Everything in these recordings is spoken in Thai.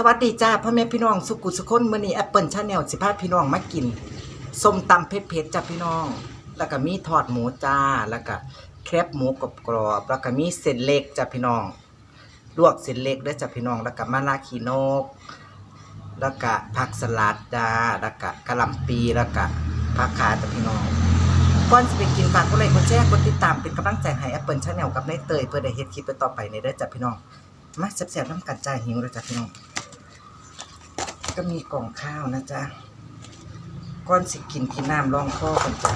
สวัสดีจ้าพ่อแม่พี่น้องสุกุสุคนมื้อนี้แอปเปิลชาแนลสิพาพี่น้องมากินส้มตำเผ็ดๆจ้าพี่น้อง แล้วก็มีทอดหมูจ้าแล้วก็แครบหมูกรอบแล้วก็มีเส้นเล็กจ้าพี่น้อง ลวกเส้นเล็กด้วยจ้าพี่น้อง แล้วก็มะนาวขีนก แล้วก็ผักสลัดจ้าแล้วก็กะหล่ำปีแล้วก็ผักขาจ้าพี่น้องก่อนสิไปกินฝากกดไลค์กดแชร์กดติดตามเป็นกำลังใจให้แอปเปิลชาแนลกับนายเตยเพื่อได้เฮ็ดคลิปต่อไปในเด้อจ้าพี่น้องมาแซ่บๆน้ำกันจ้าหิวเลยจ้าพี่น้อง ก็มีกล่องข้าวนะจ๊ะก้อนสิกินกินน้ำรองคอกันจ้ะ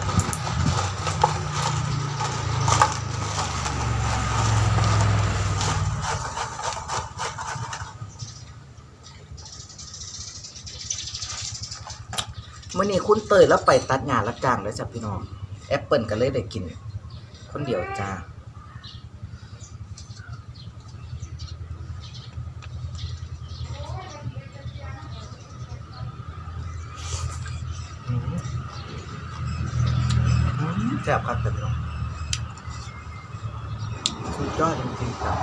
มื่อนี้คุณเตยแล้วไปตัดงานรับจ้างแล้วจ้ะพี่น้อง แอปเปิลก็เลยได้กิน คนเดียวจ้า อืมอืมแซ่บครับแต่พี่น้องสุดยอดจริงๆครับ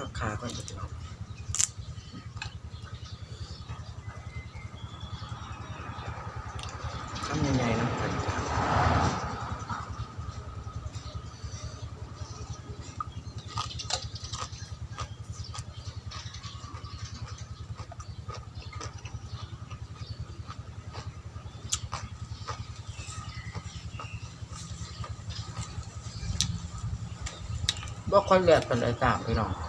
ราคาก่อนจ้ะพี่น้อง ทำยังไงนะกันจ้ะบ่ค่อยแลกกันเลยจ้าพี่น้อง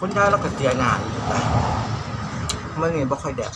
คนไทยเราก็เสียงานอยู่จ้ะเมื่อไงบ่ค่อยแดด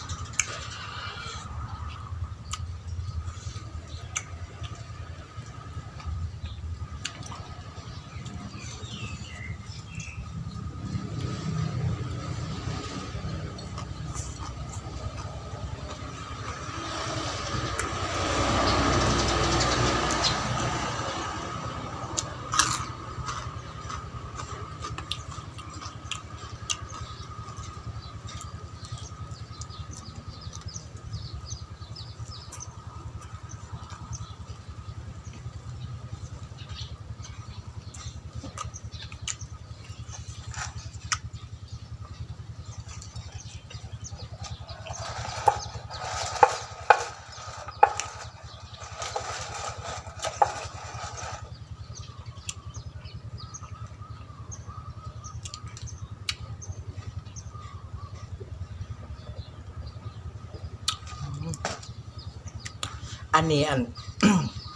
อันนี้อัน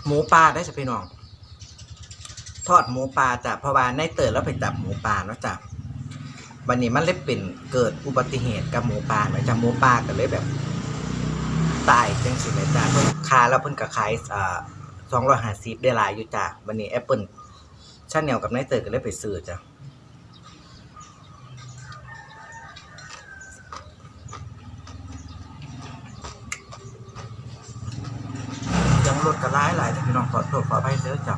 หมูปลาได้จ้ะพี่น้อง ทอดหมูปลาจ้ะเพราะว่าในเติร์แล้วไปจับหมูปลาเนาะจ้ะวันนี้มันเลยเป็นเกิดอุบัติเหตุกับหมูปลาเนาะจ้ะหมูปลาก็เลยแบบ ตายจังสิเลยจ้ะเพิ่นคาแล้วเพิ่นก็ขายอ่าสองร้อยห้าสิบได้หลายอยู่จ้ะวันนี้แอปเปิลชาแนลกับในเตอร์ก็เลยไปซื้อจ้ะยังรถก็ร้ายหลายจ้ะ พี่น้องขอโทษขออภัยเด้อจ้ะ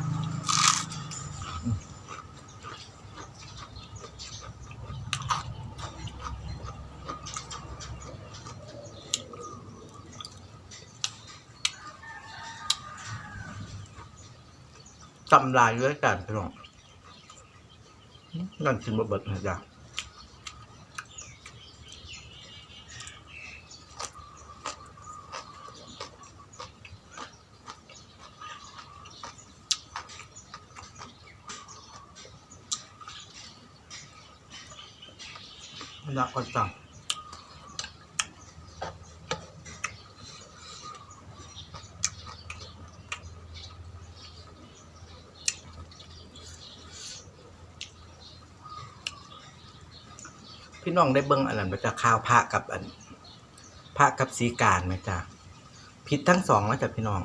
อืมจำลายด้วยกันพี่น้องนั่นกินบะเบิดนะจ๊ะ อยาก็จังพี่น้องได้เบิ่งอันนั้นไปจะข้าวพระกับอันพระกับสีการไหมจ๊ะผิดทั้งสองแล้วจ้ะพี่น้อง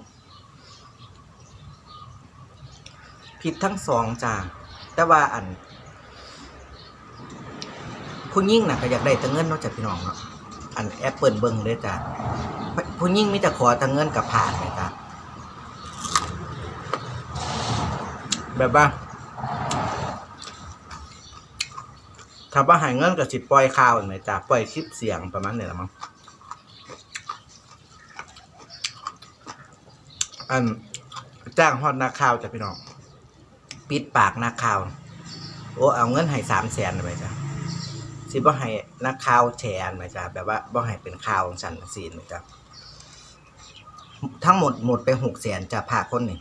ผิดทั้งสองจ้ะแต่ว่าอัน ผู้ยิ่งน่ะก็อยากได้แต่เงินนอกจากพี่น้องเนาะอันแอปเปิลเบิ้งเลยจ้ะผู้ยิ่งมีแต่ขอแตังเงินกับผ่านเลยจ้ะแบบว่าถ้าว่าใหายเงินกับสิปล่อยข่าวไหมจ้ะปล่อยคลิปเสียงประมาณนี้แหละมั้งอันจ้างฮอดนักข่าวจ้ะพี่น้อง ปิดปากนักข่าว โอ้เอาเงินให้สามแสนไปจ้ะ สิบ่ให้นักข่าวแชร์นะจ้ะแบบว่าบ่ให้เป็นข่าวสันสีนะจ้ะทั้งหมดหมดไปหกแสนจะพาคนนี่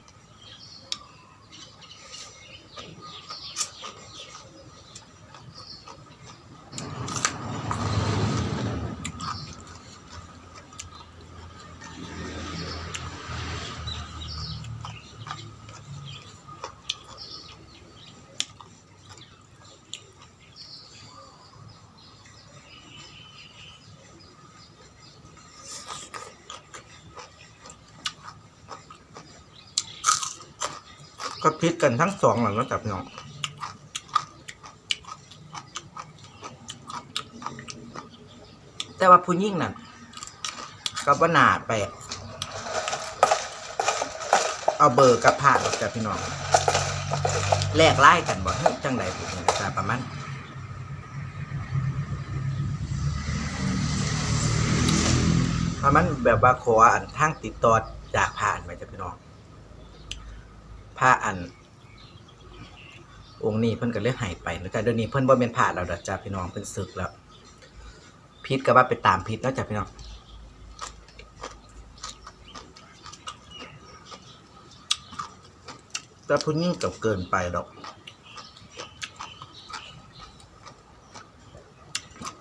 พิดกันทั้งสองหลังแล้วจ้ะพี่น้องแต่ว่าผู้ยิ่งนั่นก็บ่าหนาไป เอาเบอร์กับผ่านจ้ะพี่น้องแลกไล่กันบ่เฮ้จังใดผู้นี่จ้ะประมาณประมาณแบบว่าขออันทางติดต่อจากผ่าน พระอัน องค์นี้เพิ่นก็เลยหายไปนะจ๊ะเดี๋ยวนี้เพิ่นบ่เป็นพระแล้วดอกจ้ะพี่น้องเพิ่นศึกแล้วพิษก็ว่าไปตามพิษเนาะจ้ะพี่น้องแต่พุ่นยิ่งกับเกินไปดอก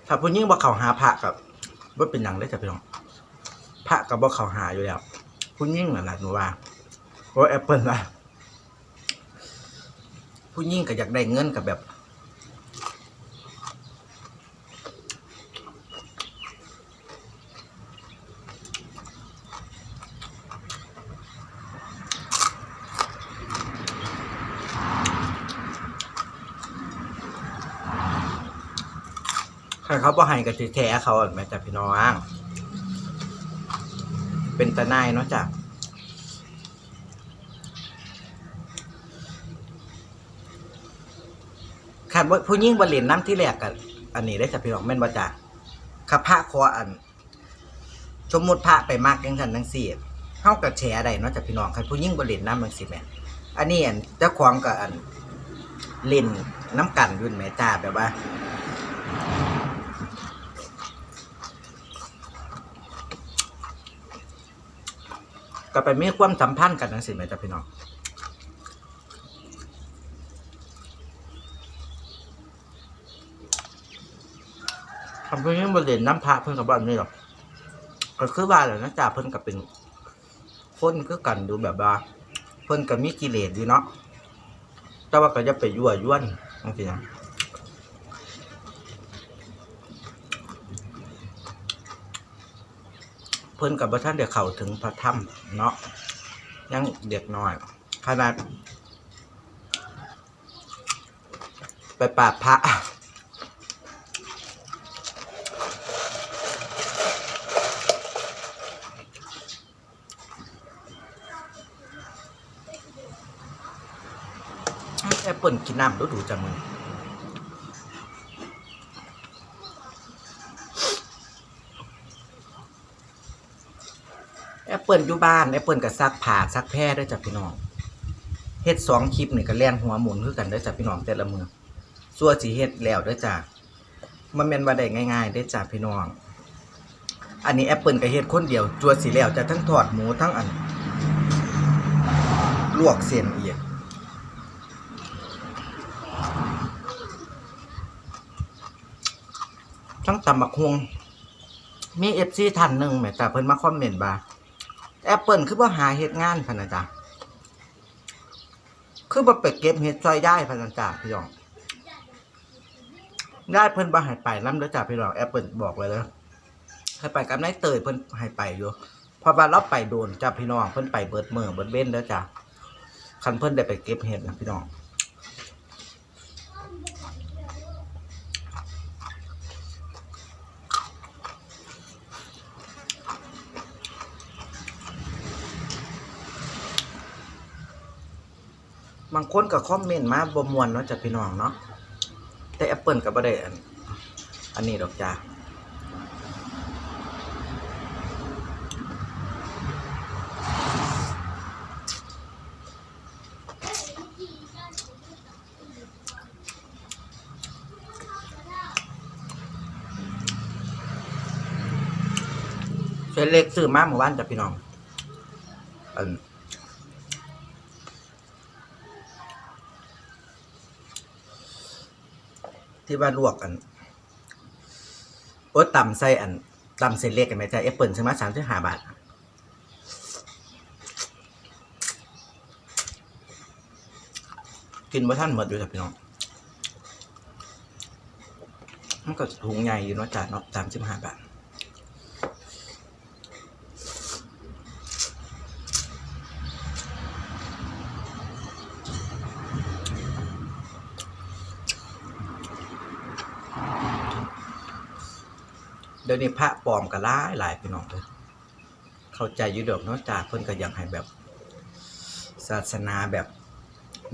ถ้าพุ่นยิ่งบ่เขาหาพระกับบ่าเป็นหยังได้จ้ะพี่น้องพระก็บ่เขาหาอยู่แล้วพุ่นยิ่งนั่นะหนูว่าเพราแอปเปิลว่า ผู้ยิ่งก็อยากได้เงินกับแบบใครเขาบ่ให้กับแท้เขาแม่จ้ะพี่น้อง เป็นตาหนายเนาะจ้ะันว่าผู้ยิ่งบริเลนน้ำที่แรกกันอันนี้ได้จากพี่น้องแม่นว่าจ้ะข้าพระคออันสมมุติพระไปมากยังสันทั้งสี่เฮากับแชร์ได้เนาะจากพี่น้องคันผู้ยิ่งบริเลนน้ำมันสิแม่นอันนี้อันเจ้าของกับอันเล่นน้ำกันยุ่นแม่จ้าแบบว่าก็ไปมีความสัมพันธ์กันนั่นสิแม่จ้าพี่น้อง ทำเพื่อนบริเวณน้ำพระเพิ่อนกับบ้านนี่หรอกก็คือว่าแหละนะจ่าเพิ่อนกับเป็นคนคือกันดูแบบว่า เพิ่อนกับมีกิเลสอยู่เนาะแต่ว่าก็จะไปยั่วยวนบางทีนะเพิ่อนกับพระท่านเดี๋ยวเข้าถึงพระธรรมเนาะยังเด็กน้อยขนาดไปปราบพระ แอปเปิลกินน้ำดูดูจังมึงแอปเปิลอยู่บ้านแอปเปิลกับซักผ่าซักแพร่ด้วยจ้ะพี่น้องเฮ็ดสองคลิปนี่ก็แล่นหัวหมุนคือกันด้วยจ้ะพี่น้องแต่ละมือส่วนสีเฮ็ดแล้วด้วยจ้ะมันเป็นว่าได้ง่ายๆได้จ้ะพี่น้อง อันนี้แอปเปิลก็เฮ็ดคนเดียวจัวสีแล้วจะทั้งทอดหมูทั้งอัน ลวกเส้นอีก ทั้งตำบักฮวงมีเอฟซีท่านหนึ่งแหมแต่เพิ่นมาคอมเมนต์บ่าแอปเปิลคือว่าหาเฮ็ดงานพะนะจ๊ะคือบ่ไปเก็บเฮ็ดซอยได้พะนะจ๊ะพี่น้องได้เพิ่นบ่ให้ไปนำเด้อจ้ะพี่น้องแอปเปิลบอกไว้เลยให้ไปกับนายเตยเพิ่นให้ไปอยู่พราะว่าเราไปโดนจ้ะพี่น้องเพิ่นไปเบิดมื้อเบิดเว้นเด้อจ้ะคันเพิ่นได้ไปเก็บเฮ็ดนะพี่น้อง บางคนก็คอมเมนต์มาบ่มวนเนาะจ้ะพี่น้องเนาะแต่แอปเปิลก็บ่ได้อันอันนี้ดอกจ้าเส้นเล็กซื้อมาเมื่อวานจ้ะพี่น้องอัน ที่ว่าลวกอันโอ้ต่ำใส่อันต่ำเส้นเล็กกันไหมจ้ะแอปเปิลซื้อมสามสิบห้าบาท กินบ่ท่านหมดอยู่จ้ะพี่น้องมันก็ถุงใหญ่อยู่เนาะจ้ะเนาะสามสิบห้าบาท ดี๋ยวนี้พระปลอมก็หลายหลายพี่น้องเลยเข้าใจอยู่ดอกนอกจากเพิ่นก็อยากให้แบบ ศาสนาแบบ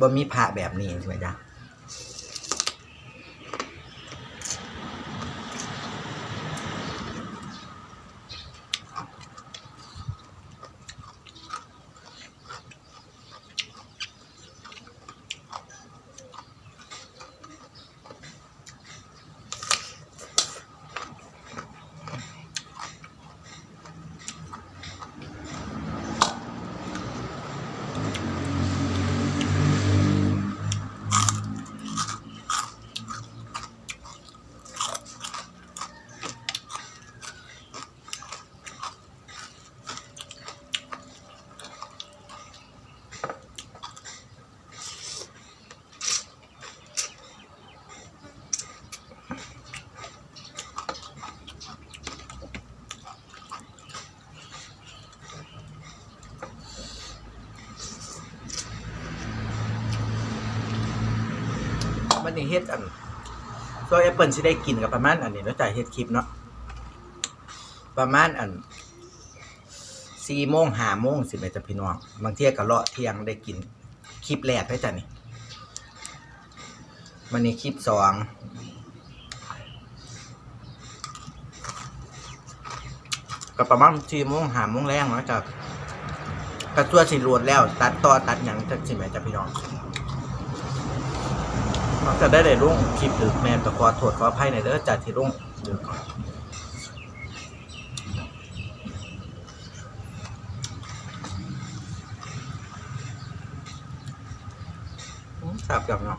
บ่มีพระแบบนี้ใช่ไหมจ๊ะ นี้เฮ็ดอันตัวแอปเปิลสิได้กินกับประมาณอันนี้เนาะจ้ะเฮ็ดคลิปเนาะประมาณอันสี่โมงห้าโมงสิแม่จ้ะพี่น้องบางเที่ยก็เลาะเที่ยงได้กินคลิปแรกได้จ้ะนี่วันนี้คลิปสองก็ประมาณสี่โมงห้าโมงแรงเนาะจ้ะกระตัวสิรวดแล้ว ตัดต่อตัดหยังจักสิแม่จ้ะพี่น้อง มักจะได้ได้รุ่งคลิปหรือแมนตะขอโทษขออภัยในเด้อจากที่รุ่งเดือก่อนอืมสับกับเนาะ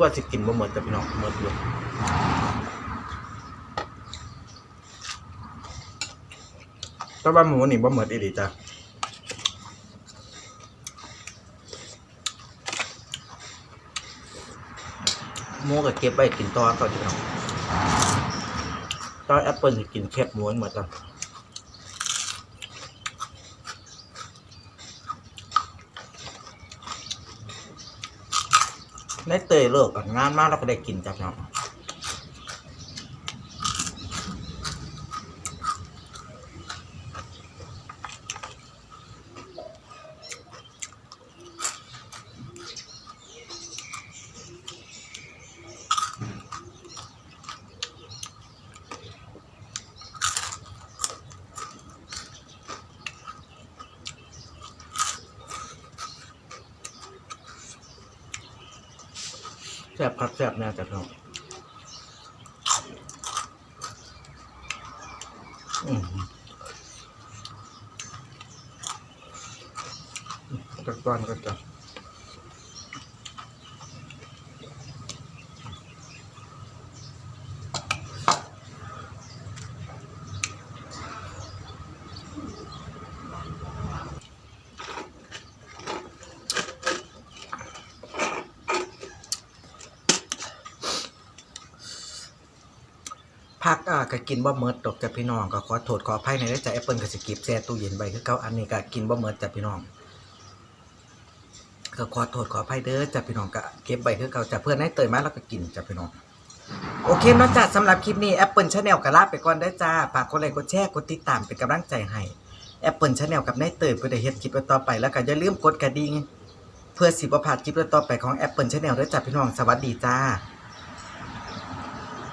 กว่าสิกินบ่หมดแต่พี่น้องหมดอยู่แต่ว่าหมูนี่บ่หมดอีหลีจ้ะหมูก็เก็บไว้กินต่อก่อนพี่น้องต่อแอปเปิลสิกินแคบหมูหมดจ้ะ ในเตยเลิกกันงานมากเราก็ได้กินจ้ะพี่น้อง แซ่บพักแซ่บแน่จัดเน้องตักตอนก็จะ พักอะก็กินบ่เมิดดอกจ้ะพี่น้องก็ขอโทษขออภัยในเด้อจ้ะแอปเปิลก็สิเก็บแช่ตู้เย็นไว้คือเก่าอันนี้ก็กินบ่เมิดจ้ะพี่น้องก็ขอโทษขออภัยเด้อจ้ะพี่น้องก็เก็บไว้คือเก่าจ้ะเพื่อนให้เตยมาแล้วก็กินจ้ะพี่น้องโอเคนะจ้ะสำหรับคลิปนี้ Apple Channel ก็ลาไปก่อนได้จ้าฝากกดไลค์กดแชร์กดติดตามเป็นกำลังใจให้ Apple Channel กับนายเตยเพื่อได้เฮ็ดคลิปต่อไปแล้วก็อย่าลืมกดกระดิ่งเพื่อสิบ่พาดคลิปต่อไปของ Apple Channel ด้วยจ้ะพี่น้องสวัสดีจ้า